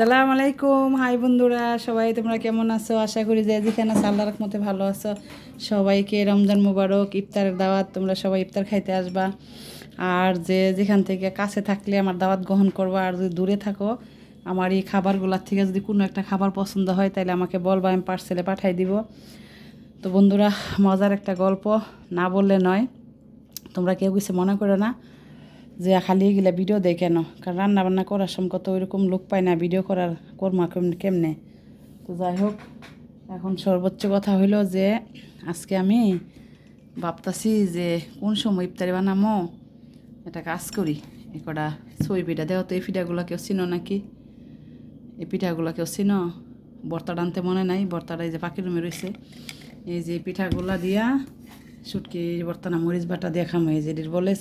সালাম আলাইকুম। হাই বন্ধুরা, সবাই তোমরা কেমন আছো? আশা করি যে যেখানে আছো, আল্লাহর মতে ভালো আছো। সবাইকে রমজান মুবারক ইফতারের দাওয়াত, তোমরা সবাই ইফতার খাইতে আসবা। আর যে যেখান থেকে কাছে থাকলে আমার দাওয়াত গ্রহণ করবা, আর যদি দূরে থাকো, আমার এই খাবারগুলোর থেকে যদি কোনো একটা খাবার পছন্দ হয় তাহলে আমাকে বলবা, আমি পার্সেলে পাঠাই দিব। তো বন্ধুরা, মজার একটা গল্প, না বললে নয়। তোমরা কেউ কিছু মনে করো না। যে খালি এগুলা ভিডিও দেয় কেন? কারণ রান্না বান্না করার সময় কত ওইরকম লোক পায় না, ভিডিও করার কর্মা কেমনে? তো যাই হোক, এখন সর্বোচ্চ কথা হইল যে আজকে আমি ভাবতাছি যে কোন সময় ইফতারি বানামো এটা কাজ করি। এ কটা ছই পিঠা দেওয়া তো এই পিঠাগুলো কেউ চিনো নাকি? এই পিঠাগুলো কেউ চিনো? বর্তা আনতে মনে নাই, বর্তাটা এই যে পাখির রুমে রয়েছে এই যে পিঠাগুলা দিয়া সুটকি বর্তনা মরিচ বাটা দিয়ে খামো। এই যে এটির বলে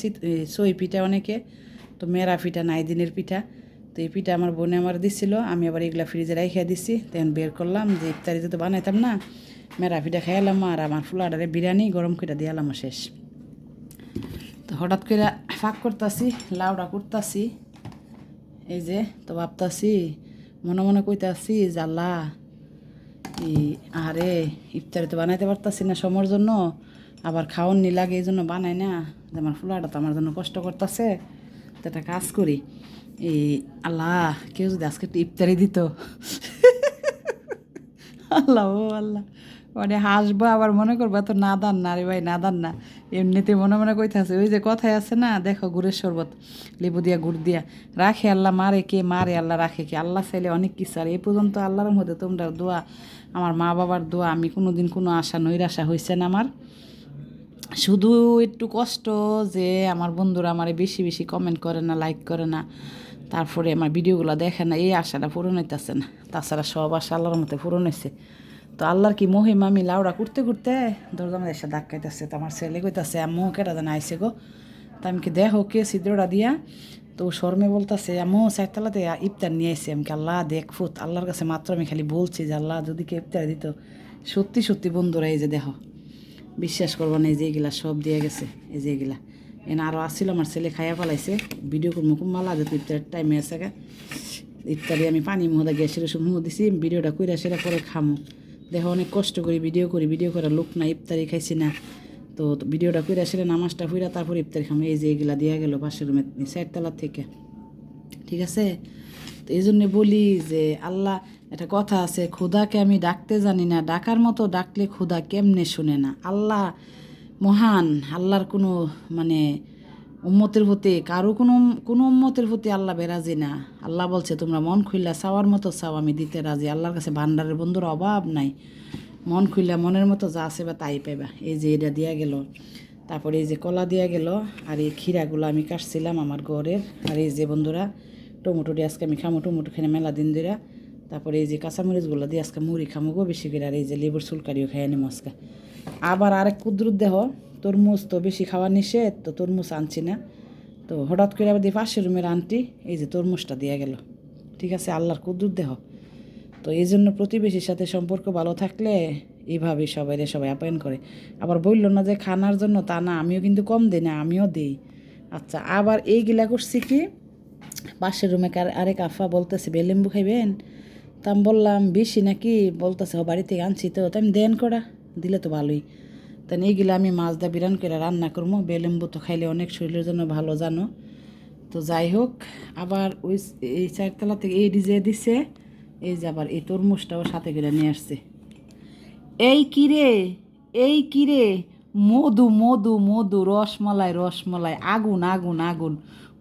সই পিঠা অনেকে, তো মেরা পিঠা নাই দিনের পিঠা। তো এই পিঠা আমার বোনে আমার দিছিল, আমি আবার এগুলা ফ্রিজে রাইখা দিছি। তখন বের করলাম যে ইফতারি তো বানাইতাম না, মেরা পিঠা খাইলাম আর আমার ফুলাডারে বিরিয়ানি গরম করে দিয়ালাম শেষ। তো হঠাৎ করে ফাঁক করতাছি, লাউডা করতাছি এই যে তো ভাবতাছি, মনে মনে কইতাছি জাল্লা আরে ইফতারি তো বানাইতে পারতাছি না সময়ের জন্য। আবার খাওয়ান নি লাগে এই জন্য বানাই না, যে আমার ফুলাটা তো আমার জন্য কষ্ট করতেছে, তো একটা কাজ করি। এই আল্লাহ, কেউ যদি আজকে একটু ইফতারি দিত। আল্লাহ, ও আল্লাহ। মানে হাসবো, আবার মনে করব, এত নাদান না রে ভাই, নাদান না। এমনিতে মনে মনে কইতাছে, ওই যে কথায় আছে না, দেখো গুড়ের শরবত, লেবু দিয়া, গুড় দিয়া। রাখে আল্লাহ, মারে কে, মারে আল্লাহ, রাখে কে? আল্লাহ চাইলে অনেক কিছু, আর এই পর্যন্ত আল্লাহর মধ্যে তোমরা দোয়া, আমার মা বাবার দোয়া, আমি কোনো দিন কোনো আশা, নৈরাশা হয়েছে না আমার। শুধু একটু কষ্ট যে আমার বন্ধুরা আমারে বেশি বেশি কমেন্ট করে না লাইক করে না। তারপরে আমার ভিডিওগুলো দেখে না, এই আশাটা পূরণ হইতেছে না। তাছাড়া সব আশা আল্লাহর মতে পূরণ হয়েছে তো আল্লাহর কি মহিমা, আমি লাউড়া করতে করতে দরজা আমাদের এসে ধাক্কাইতেছে তো আমার ছেলে কইতাছে, আম্মু কেটা জানা আইসে গো? তা আমি কি, দেখো কে ছিদ্রটা দিয়া? তো শর্মে বলতেছে, আম্মু, চারতলাতে ইফতার নিয়ে আইসি আমি কি, আল্লাহ দেখ ফুত, আল্লাহর কাছে মাত্র আমি খালি বলছি যে আল্লাহ যদি কে ইফতার দিত। সত্যি সত্যি বন্ধুরা, এই যে দেখো। বিশ্বাস করব না, এই যে এগুলা সব দিয়ে গেছে, এই যে এগুলা। এনে আরও আসছিল আমার ছেলে খাইয়া ফেলাইছে। ভিডিও করব, খুব মালা যেত ইফতারের টাইমে আছে ইফতারি আমি পানি মহদা গ্যাসের সব মুহ দিছি, ভিডিওটা কইরা সেটা করে খামো। দেখো, অনেক কষ্ট করি, ভিডিও করি, ভিডিও করার লোক না ইফতারি খাইছি না। তো ভিডিওটা কইরা সেটা নামাজটা ফুইরা তারপর ইফতারি খামো। এই যে এগুলা দিয়া গেল পাশের রুমে সাইডতলার থেকে। ঠিক আছে? এই জন্যে বলি যে আল্লাহ, একটা কথা আছে ক্ষুধাকে আমি ডাকতে জানি না, ডাকার মতো ডাকলে ক্ষুধা কেমনে শুনে না? আল্লাহ মহান, আল্লাহর কোনো মানে উম্মতের প্রতি, কারও কোনো কোনো উম্মতের প্রতি আল্লাহ বেরাজি না। আল্লাহ বলছে, তোমরা মন খুললা চাওয়ার মতো চাও, আমি দিতে রাজি। আল্লাহর কাছে ভান্ডারের বন্ধুর অভাব নাই। মন খুললা মনের মতো যা আছে বা তাই পাইবা। এই যে এটা দিয়া গেল, তারপরে এই যে কলা দিয়া গেল, আর এই ক্ষীরাগুলো আমি কাটছিলাম আমার ঘরের। আর এই যে বন্ধুরা টমেটো দিয়ে আজকে আমি খামো, টমেটো খেয়ে মেলা দিন ধরে তারপরে এই যে কাঁচামরিচগুলো দিয়ে আজকে মুড়ি খামো গো বেশি করে, আর এই যে লেবুর চুলকারিও খাই আনি আজকে। আবার আরেক কুদরুত দেহ, তরমুজ তো বেশি খাওয়া নিষেধ, তো তরমুজ আনছি না। তো হঠাৎ করে আবার দিয়ে পাশের রুমের আনটি এই যে তরমুজটা দিয়ে গেল। ঠিক আছে, আল্লাহর কুদরত দেহ। তো এই জন্য প্রতিবেশীর সাথে সম্পর্ক ভালো থাকলে এইভাবে সবাই রে সবাই আপ্যায়ন করে। আবার বলল না যে খানার জন্য তা না, আমিও কিন্তু কম দিই না, আমিও দিই। আচ্ছা আবার এইগুলা করছি কি? পাশের রুমে আরেক আফা বলতেছে বেলেম্বু খাইবেন? তা আমি বললাম, বেশি নাকি? বলতেছে, ও বাড়ি থেকে আনছি তো। তা আমি দেন করা, দিলে তো ভালোই। তা এইগুলা আমি মাছ দা বিরান করে রান্না করব বেলেম্বু তো খাইলে অনেক শরীরের জন্য ভালো, জানো? তো যাই হোক, আবার ওই এই চারতলা থেকে এই ডিজে দিছে, এই যে আবার এই তরমুজটাও সাথে করে নিয়ে আসছে। এই কিরে এই কিরে মধু মধু মধু, রসমালাই রসমালাই, আগুন আগুন আগুন।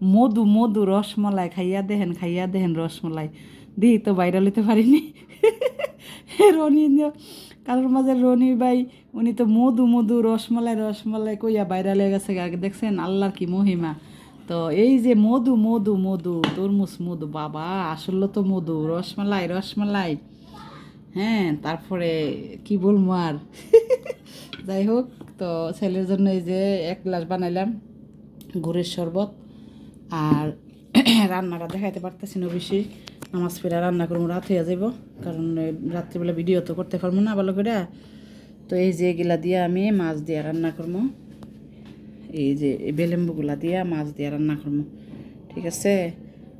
মধু মধু, রসমলাই খাইয়া দেহেন খাইয়া দেহেন রসমলাই। দিই তো বাইরে লিতে পারিনি। রনি কারোর মাঝে রনি ভাই, উনি তো মধু মধু, রসমলাই রসমলাই কইয়া বাইরে লেগে গেছে দেখছেন আল্লাহর কি মহিমা। তো এই যে মধু মধু মধু, তরমুজ মধু, বাবা, আসলে তো মধু, রসমালাই রসমালাই। হ্যাঁ তারপরে কি বলব আর? যাই হোক, তো ছেলের জন্য এই যে এক গ্লাস বানাইলাম, গুড়ের শরবত। আর রান্নাটা দেখাইতে পারতেছি না বেশি। নামাজ ফেরা রান্না করব, রাত হয়ে যাব কারণ রাত্রিবেলা ভিডিও তো করতে পারব না ভালো করে। তো এই যে এগুলা দিয়ে আমি মাছ দিয়ে রান্না করব। এই যে বেলেম্বুগুলা দিয়া মাছ দিয়ে রান্না করব। ঠিক আছে?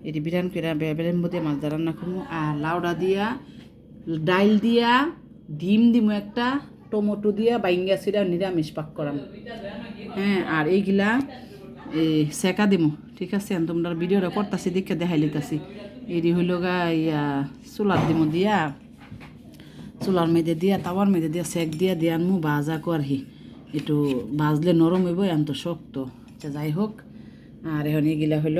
এটি বিরান করে বেলেম্বু দিয়ে মাছ দিয়ে রান্না করব। আর লাউডা দিয়া, ডাইল দিয়া, ডিম দিমু একটা, টমেটো দিয়া, বাইঙ্গা সিরা নিরামিষ পাক করাম। হ্যাঁ আর এইগুলা এই সেকা দিমু, ঠিক আছে? তোমরা ভিডিওটা করতাছি, দেখে দেখাই লিতাছি। এটি হইল গা, ইয়া, চুলার দিমু দিয়া, চুলার মেয়েদে দিয়া, তাওয়ার মেয়েদে দিয়া সেক দিয়া, দিয়ে আনমু ভাজা করহি। একটু ভাজলে নরম হইব এম তো শক্ত। আচ্ছা যাই হোক, আর এখন এগুলা হইল,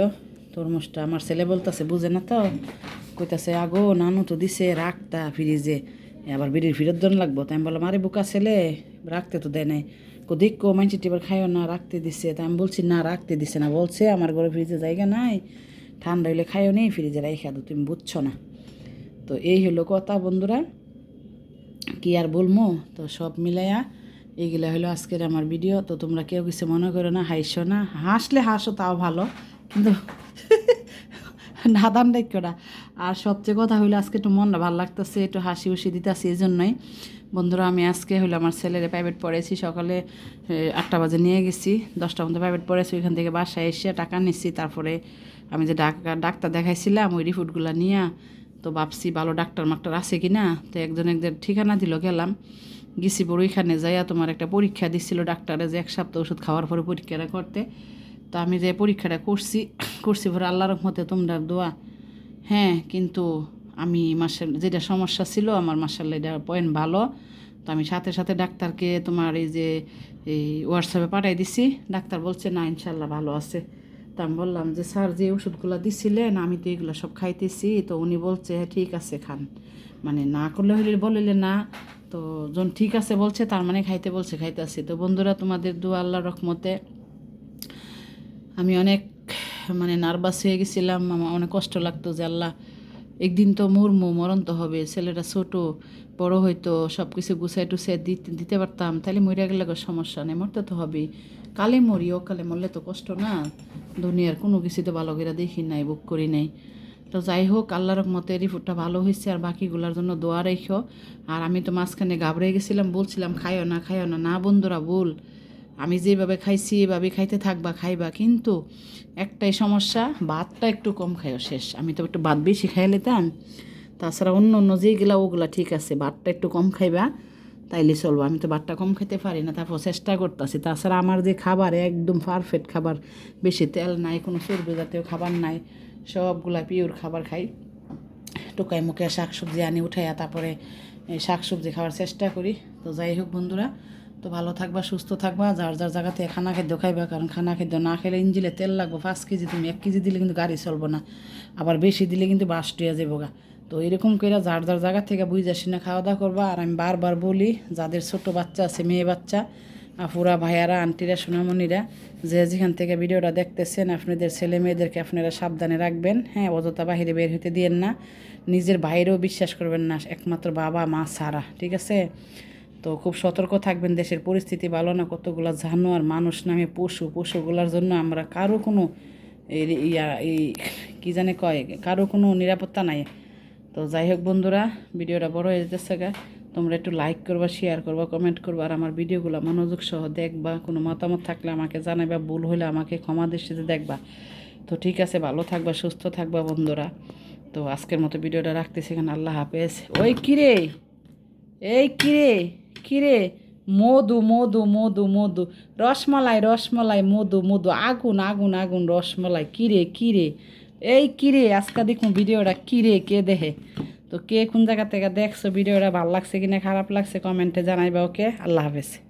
তরমুজটা আমার ছেলে বলতেছে, বুঝে না তো? কইতাছে, আগো, নানু তো দিছে রাখতা ফ্রিজে। আবার বিড়ির ফিরত দন লাগবো। তাই আমি বললাম, আরে বুকা ছেলে, রাখতে তো দেয় নাই। দেখো মাইনছি টিবার খাইও না, রাখতে দিছে। তা আমি বলছি, না, রাখতে দিছে না। বলছে, আমার ঘরে ফ্রিজে জায়গা নাই, ঠান্ডা হইলে খাইও নেই ফ্রিজে রাইখা দো, তুমি বুঝছ না। তো এই হলো কথা বন্ধুরা, কি আর বলব? তো সব মিলাইয়া এইগুলা হলো আজকের আমার ভিডিও তো তোমরা কেউ কিছু মনে করো না হাসো না, হাসলে হাসো, তাও ভালো। কিন্তু নাদান না আর সবচেয়ে কথা হইল, আজকে একটু মনটা ভালো লাগতেছে, একটু হাসি উসি দিতেছি এই জন্যই বন্ধুরা, আমি আজকে হইল আমার ছেলের প্রাইভেট পড়েছি সকালে আটটা বাজে নিয়ে গেছি দশটা মধ্যে প্রাইভেট পড়েছি ওইখান থেকে বাসায় এসে টাকা নিচ্ছি তারপরে আমি যে ডাক্তার ডাক্তার দেখাইছিলাম, ওই রিপোর্টগুলো নিয়ে, তো ভাবছি ভালো ডাক্তার মাক্টার আছে কি না তো একজন একদের ঠিকানা দিল, গেলাম। গেছি পরে ওইখানে যাইয়া তোমার একটা পরীক্ষা দিচ্ছিল ডাক্তারে, যে এক সপ্তাহ ওষুধ খাওয়ার পরে পরীক্ষাটা করতে। তো আমি যে পরীক্ষাটা করছি করছি পরে আল্লাহর রহমতে তোমরা দোয়া। হ্যাঁ কিন্তু আমি মাসাল যেটা সমস্যা ছিল আমার মাসাল্লাহ এটা পয়েন্ট ভালো। তো আমি সাথে সাথে ডাক্তারকে তোমার এই যে এই হোয়াটসঅ্যাপে পাঠাই দিছি। ডাক্তার বলছে না ইনশাল্লাহ ভালো আছে। তা আমি বললাম যে স্যার যে ওষুধগুলো দিছিলেন আমি তো এগুলো সব খাইতেছি। তো উনি বলছে "হ্যাঁ, ঠিক আছে খান। মানে না করলে হইলে বলিলে না। তো যখন ঠিক আছে বলছে তার মানে খাইতে বলছে খাইতে খাইতেছি তো বন্ধুরা তোমাদের দু আল্লাহ রহমতে আমি অনেক মানে নার্ভাস হয়ে গেছিলাম। আমার অনেক কষ্ট লাগতো যে আল্লাহ, একদিন তো মরমু, মরণ তো হবে ছেলেটা ছোট, বড় হয়তো সব কিছু গুছাই টুছাই দিতে দিতে পারতাম তাহলে মরে গেলে সমস্যা নেই, মরতে তো হবেই। কালে মরি ও কালে মরলে তো কষ্ট না। দুনিয়ার কোনো কিছু তো ভালো করে দেখি নাই, বুক করি নাই। তো যাই হোক, আল্লাহর মতে রিপোর্টটা ভালো হয়েছে, আর বাকিগুলোর জন্য দোয়া রেখো। আর আমি তো মাঝখানে ঘাবড়ে গেছিলাম, বলছিলাম, খাইও না খাইও না। না বন্ধুরা, ভুল। আমি যেভাবে খাইছি, এভাবে খাইতে থাকবা, খাইবা। কিন্তু একটাই সমস্যা, ভাতটা একটু কম খাইও শেষ। আমি তো একটু ভাত বেশি খাই নিতাম তাছাড়া অন্য অন্য যেগুলা ওগুলা ঠিক আছে, ভাতটা একটু কম খাইবা, তাইলে চলবো। আমি তো ভাতটা কম খেতে পারি না, তারপর চেষ্টা করতেছি। তাছাড়া আমার যে খাবার একদম পারফেক্ট খাবার, বেশি তেল নাই, কোনো চর্বি জাতীয় খাবার নাই, সবগুলা পিওর খাবার খাই। টোকাই মুখে শাক সবজি আনি উঠাইয়া তারপরে শাক সবজি খাওয়ার চেষ্টা করি। তো যাই হোক বন্ধুরা তো ভালো থাকবা, সুস্থ থাকবা, যার যার জায়গা থেকে খানা খাদ্য খাইবা, কারণ খানা খাদ্য না খেলে ইঞ্জিলে তেল লাগবে, পাঁচ কেজি তুমি এক কেজি দিলে কিন্তু গাড়ি চলবো না। আবার বেশি দিলে কিন্তু বাস টুয়া যাব গা। তো এরকম করে যার যার জায়গা থেকে বুঝে না খাওয়া দাওয়া করবা। আর আমি বারবার বলি, যাদের ছোট বাচ্চা আছে, মেয়ে বাচ্চা, আপুরা, ভাইয়ারা, আন্টিরা, সোনামণিরা, যে যেখান থেকে ভিডিওটা দেখতেছেন, আপনাদের ছেলে মেয়েদেরকে আপনারা সাবধানে রাখবেন। হ্যাঁ অযথা বাহিরে বের হতে দিয়েন না। নিজের বাইরেও বিশ্বাস করবেন না, একমাত্র বাবা, মা ছাড়া, ঠিক আছে? তো খুব সতর্ক থাকবেন, দেশের পরিস্থিতি ভালো না, কতগুলো জানোয়ার, মানুষ নামে পশু, পশুগুলোর জন্য আমরা কারও কোনো ইয়া, এই কী জানে কয়, কারও কোনো নিরাপত্তা নাই। তো যাই হোক বন্ধুরা, ভিডিওটা বড় হয়ে যেতেছে গা। তোমরা একটু লাইক করবা শেয়ার করবা কমেন্ট করবা, আর আমার ভিডিওগুলো মনোযোগ সহ দেখবা। কোনো মতামত থাকলে আমাকে জানাইবা, ভুল হলে আমাকে ক্ষমা দৃষ্টিতে দেখবা। তো ঠিক আছে, ভালো থাকবা, সুস্থ থাকবা বন্ধুরা। তো আজকের মতো ভিডিওটা রাখতেছি এখানে, আল্লাহ হাফেজ। ওই কিরে? এই কিরে কিরে? মধু মধু মধু মধু। রসমলাই রসমলাই, মধু মধু। আগুন আগুন আগুন, রসমলাই। কিরে কিরে? এই কিরে, আজকে দেখুন ভিডিওটা কিরে, কে দেখে তো কে কোন জায়গা থেকে দেখছ ভিডিওটা, ভালো লাগছে কিনা, খারাপ লাগছে, কমেন্টে জানাইবা, ওকে? আল্লাহ হাফেজ।